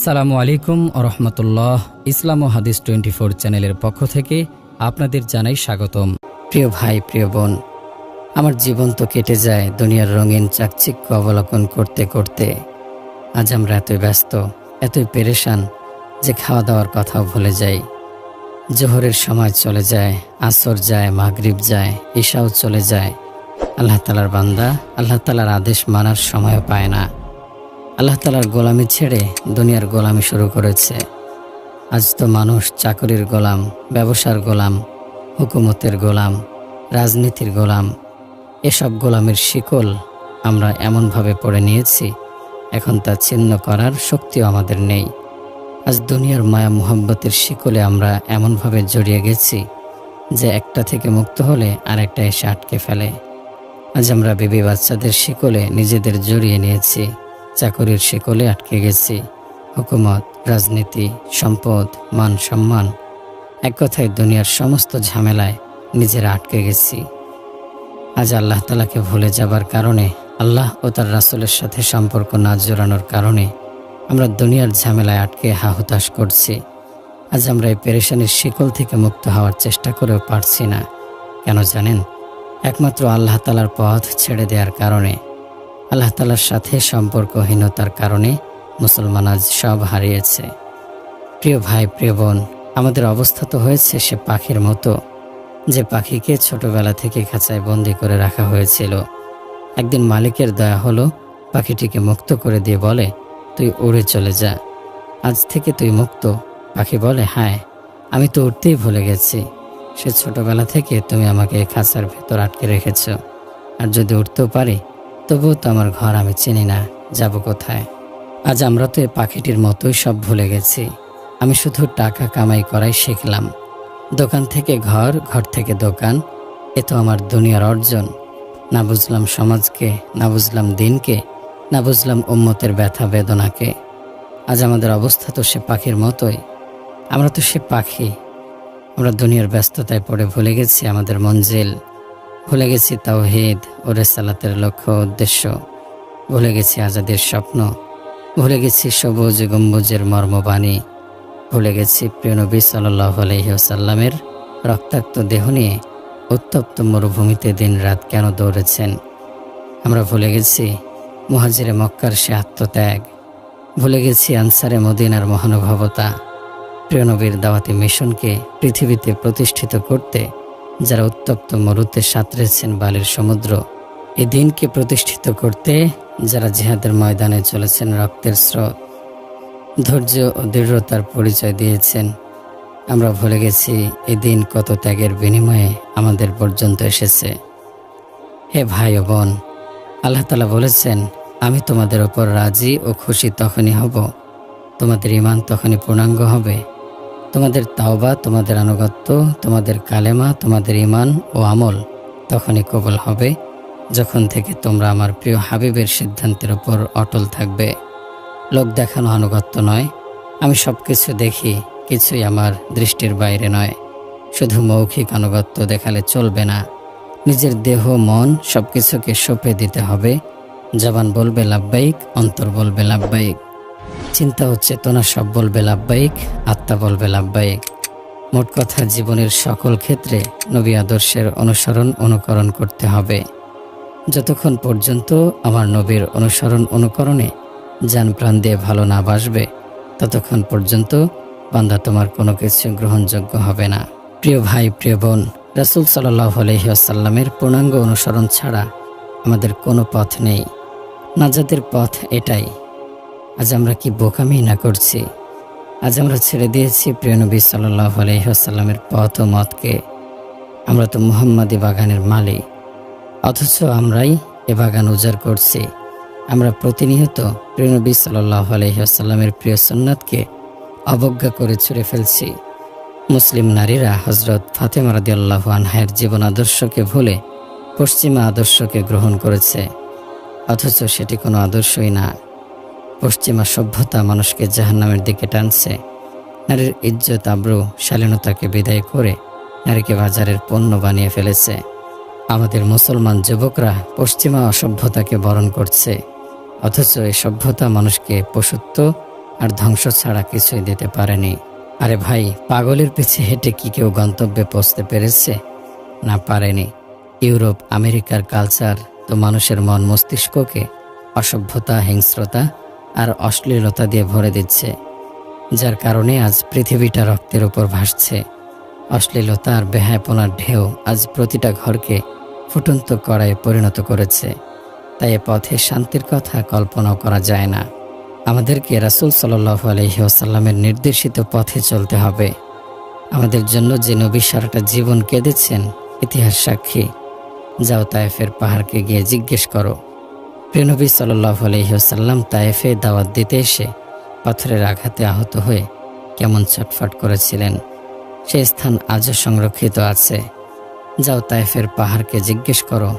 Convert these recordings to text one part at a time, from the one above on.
সালামু আলাইকুম রহমতুল্লাহ। ইসলাম ও হাদিস টোয়েন্টি ফোর চ্যানেলের পক্ষ থেকে আপনাদের জানাই স্বাগতম। প্রিয় ভাই, প্রিয় বোন, আমার জীবন তো কেটে যায় দুনিয়ার রঙিন চাকচিক্য অবলোকন করতে করতে। আজ আমরা এতই ব্যস্ত, এতই পেরেশান যে খাওয়া দাওয়ার কথাও ভুলে যাই। জোহরের সময় চলে যায়, আসর যায়, মাগরিব যায়, ঈশাও চলে যায়। আল্লাহ তালার বান্দা, আল্লাহ তালার আদেশ মানার সময়ও পায় না। আল্লাহ তালার গোলামি ছেড়ে দুনিয়ার গোলামি শুরু করেছে। আজ তো মানুষ চাকরির গোলাম, ব্যবসার গোলাম, হুকুমতের গোলাম, রাজনীতির গোলাম। এসব গোলামের শিকল আমরা এমনভাবে পড়ে নিয়েছি, এখন তা ছিন্ন করার শক্তিও আমাদের নেই। আজ দুনিয়ার মায়া মুহাব্বতের শিকলে আমরা এমনভাবে জড়িয়ে গেছি যে একটা থেকে মুক্ত হলে আরেকটা এসে আটকে ফেলে। আজ আমরা বেবি বাচ্চাদের শিকলে নিজেদের জড়িয়ে নিয়েছি। চাকরির শিকলে আটকে গেছি। হুকুমত, রাজনীতি, সম্পদ, মান সম্মান, এক কথায় দুনিয়ার সমস্ত ঝামেলায় নিজেরা আটকে গেছি। আজ আল্লাহ তালাকে ভুলে যাবার কারণে, আল্লাহ ও তার রাসুলের সাথে সম্পর্ক না জোড়ানোর কারণে আমরা দুনিয়ার ঝামেলায় আটকে হাহুতাশ করছি। আজ আমরা এই পেরেশানির শিকল থেকে মুক্ত হওয়ার চেষ্টা করেও পারছি না। কেন জানেন? একমাত্র আল্লাহ তালার পথ ছেড়ে দেওয়ার কারণে। আল্লাহ তালার সাথে সম্পর্কহীনতার কারণে মুসলমান আজ সব হারিয়েছে। প্রিয় ভাই, প্রিয় বোন, আমাদের অবস্থা তো হয়েছে সে পাখির মতো, যে পাখিকে ছোটবেলা থেকে খাঁচায় বন্দি করে রাখা হয়েছিল। একদিন মালিকের দয়া হলো পাখিটিকে মুক্ত করে দিয়ে বলে, তুই উড়ে চলে যা। আজ থেকে তুই মুক্ত। পাখি বলে হ্যাঁ আমি তো উঠতেই ভুলে গেছি। সে ছোটবেলা থেকে তুমি আমাকে খাঁচার ভেতর আটকে রেখেছ। আর যদি উঠতেও পারি তবুও তো আমার ঘর আমি চিনি না, যাব কোথায়? আজ আমরা তো এই পাখিটির মতোই সব ভুলে গেছি। আমি শুধু টাকা কামাই করাই শিখলাম। দোকান থেকে ঘর ঘর থেকে দোকান, এ তো আমার দুনিয়ার অর্জন। না বুঝলাম সমাজকে, না বুঝলাম দিনকে, না বুঝলাম উম্মতের ব্যথা বেদনাকে। আজ আমাদের অবস্থা তো সে পাখির মতোই। আমরা তো সে পাখি। আমরা দুনিয়ার ব্যস্ততায় পড়ে ভুলে গেছি আমাদের মঞ্জিল। ভুলে গেছি তাওহিদ ও রেসালাতের লক্ষ্য উদ্দেশ্য। ভুলে গেছি আজাদের স্বপ্ন। ভুলে গেছি সবুজ গম্বুজের মর্মবাণী। ভুলে গেছি প্রিয় নবী সাল্লাহ আলহিহসাল্লামের রক্তাক্ত দেহ নিয়ে উত্তপ্ত মরুভূমিতে দিন রাত কেন দৌড়েছেন? আমরা ভুলে গেছি মুহাজিরে মক্কার সে আত্মত্যাগ। ভুলে গেছি আনসারে মদিনার মহানুভবতা। প্রিয় নবীর দাওয়াতি মিশনকে পৃথিবীতে প্রতিষ্ঠিত করতে যারা উত্তপ্ত মরুতে সাঁতরেছেন বালির সমুদ্র, এ দিনকে প্রতিষ্ঠিত করতে যারা জিহাদের ময়দানে চলেছেন রক্তের স্রোত। ধৈর্য ও দৃঢ়তার পরিচয় দিয়েছেন। আমরা ভুলে গেছি এই দিন কত ত্যাগের বিনিময়ে আমাদের পর্যন্ত এসেছে। হে ভাই ও বোন, আল্লাহ তালা বলেছেন, আমি তোমাদের ওপর রাজি ও খুশি তখনই হব। তোমাদের ইমান তখনই পূর্ণাঙ্গ হবে। তোমাদের তাওবা, তোমাদের আনুগত্য, তোমাদের কালেমা, তোমাদের ইমান ও আমল তখনই কবল হবে যখন থেকে তোমরা আমার প্রিয় হাবিবের সিদ্ধান্তের ওপর অটল থাকবে। লোক দেখানো আনুগত্য নয়, আমি সব কিছু দেখি, কিছুই আমার দৃষ্টির বাইরে নয়। শুধু মৌখিক আনুগত্য দেখালে চলবে না। নিজের দেহ, মন সব কিছুকে সঁপে দিতে হবে। জবান বলবে লাভবাহিক অন্তর বলবে লাভবাহিক চিন্তা ও চেতনা সব বলবে লাভবাহিক, আত্মা বলবে লাভবাহিক। মোট কথা, জীবনের সকল ক্ষেত্রে নবী আদর্শের অনুসরণ, অনুকরণ করতে হবে। যতক্ষণ পর্যন্ত আমার নবীর অনুসরণ, অনুকরণে যান প্রাণ দিয়ে ভালো না বাসবে, ততক্ষণ পর্যন্ত বান্দা তোমার কোনো কিছু গ্রহণযোগ্য হবে না। প্রিয় ভাই, প্রিয় বোন, রাসুল সাল্লাহ আলহিহাসাল্লামের পূর্ণাঙ্গ অনুসরণ ছাড়া আমাদের কোনো পথ নেই। নাজাদের পথ এটাই আজ আমরা কি বোকামি না করছি? আজ আমরা ছেড়ে দিয়েছি প্রিয় নবী সাল্লাহ আলহিহাসাল্লামের পথ ও মতকে। আমরা তো মুহাম্মাদি বাগানের মালিক। অথচ আমরাই এ বাগান উজাড় করছি। আমরা প্রতিনিয়ত প্রিয়নবী সাল্লাহ আলহিহাসাল্লামের প্রিয় সন্ন্যতকে অবজ্ঞা করে ছুড়ে ফেলছি। মুসলিম নারীরা হজরত ফাতেমা রাদিয়াল্লাহু আনহায়ের জীবন আদর্শকে ভুলে পশ্চিমা আদর্শকে গ্রহণ করেছে। অথচ সেটি কোনো আদর্শই না। পশ্চিমা সভ্যতা মানুষকে জাহান্নামের দিকে টানছে। নারীর ইজ্জত, আব্রু, শালীনতাকে বিদায় করে নারীকে বাজারের পণ্য বানিয়ে ফেলেছে। আমাদের মুসলমান যুবকরা পশ্চিমা অসভ্যতাকে বরণ করছে। অথচ এই সভ্যতা মানুষকে পশুত্ব আর ধ্বংস ছাড়া কিছুই দিতে পারেনি। আরে ভাই, পাগলের পিছে হেঁটে কি কেউ গন্তব্যে পৌঁছতে পেরেছে? না, পারেনি। ইউরোপ, আমেরিকার কালচার তো মানুষের মন মস্তিষ্ককে অসভ্যতা, হিংস্রতা আর অশ্লীলতা দিয়ে ভরে দিচ্ছে, যার কারণে আজ পৃথিবীটা রক্তের উপর ভাসছে। অশ্লীলতা আর বেহায়পনার ঢেউ আজ প্রতিটা ঘরকে ফুটন্ত কড়ায় পরিণত করেছে। তাই এ পথে শান্তির কথা কল্পনাও করা যায় না। আমাদেরকে রাসুল সাল্লাহ আলহিহাসাল্লামের নির্দেশিত পথে চলতে হবে। আমাদের জন্য যে নবী সারাটা জীবন কেঁদেছেন, ইতিহাস সাক্ষী। যাও তায়েফের পাহাড়কে গিয়ে জিজ্ঞেস করো। প্রিয়নবী সাল্লাহ আলহিহাসাল্লাম তায়েফে দাওয়াত দিতে এসে পাথরের আঘাতে আহত হয়ে কেমন ছটফট করেছিলেন? সেই স্থান আজও সংরক্ষিত আছে। যাও তায়েফের পাহাড়কে জিজ্ঞেস করো।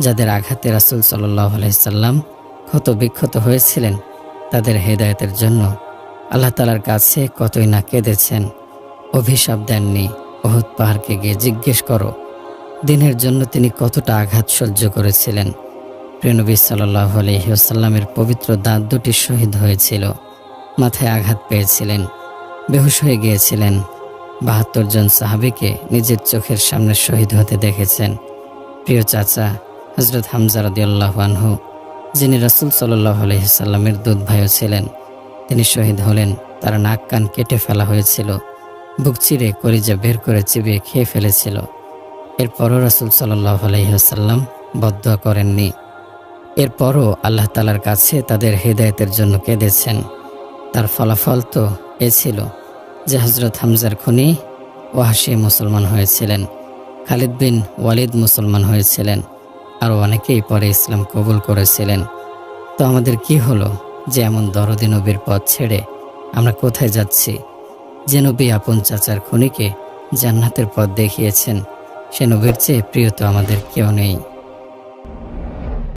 যাদের আঘাতে রাসুল সাল্লাহ আলাইসাল্লাম ক্ষত বিক্ষত হয়েছিলেন, তাদের হেদায়তের জন্য আল্লাহ তালার কাছে কতই না কেঁদেছেন। অভিশাপ দেননি। ওহুদ পাহাড়কে গিয়ে জিজ্ঞেস করো। দিনের জন্য তিনি কতটা আঘাত সহ্য করেছিলেন? প্রিয়নবী সাল্লাহ আলহিউসাল্লামের পবিত্র দাঁত দুটি শহীদ হয়েছিল। মাথায় আঘাত পেয়েছিলেন, বেহুশ হয়ে গিয়েছিলেন। বাহাত্তর জন সাহাবিকে নিজের চোখের সামনে শহীদ হতে দেখেছেন। প্রিয় চাচা হজরত হামজা যিনি রাসুল সাল্লাহ আলহিসাল্লামের দুধ ভাইও ছিলেন, তিনি শহীদ হলেন, তার নাক কান কেটে ফেলা হয়েছিল, বুক চিরে কলিজা বের করে চিবিয়ে খেয়ে ফেলেছিল। এরপরও রাসুল সাল্লাহ আলহিহাসাল্লাম বদয়া করেননি। এরপরও আল্লাহ তালার কাছে তাদের হেদায়েতের জন্য কেঁদেছেন। তার ফলাফল তো এ ছিল যে হজরত হামজার খুনি ওয়াহাসি মুসলমান হয়েছিলেন, খালিদ বিন ওয়ালিদ মুসলমান হয়েছিলেন, আর অনেকেই পরে ইসলাম কবুল করেছিলেন। তো আমাদের কি হলো যে এমন দরদি নবীর পথ ছেড়ে আমরা কোথায় যাচ্ছি? যে নবী আপন চাচার খুনিকে জান্নাতের পথ দেখিয়েছেন, সে নবীর চেয়ে প্রিয় তো আমাদের কেউ নেই।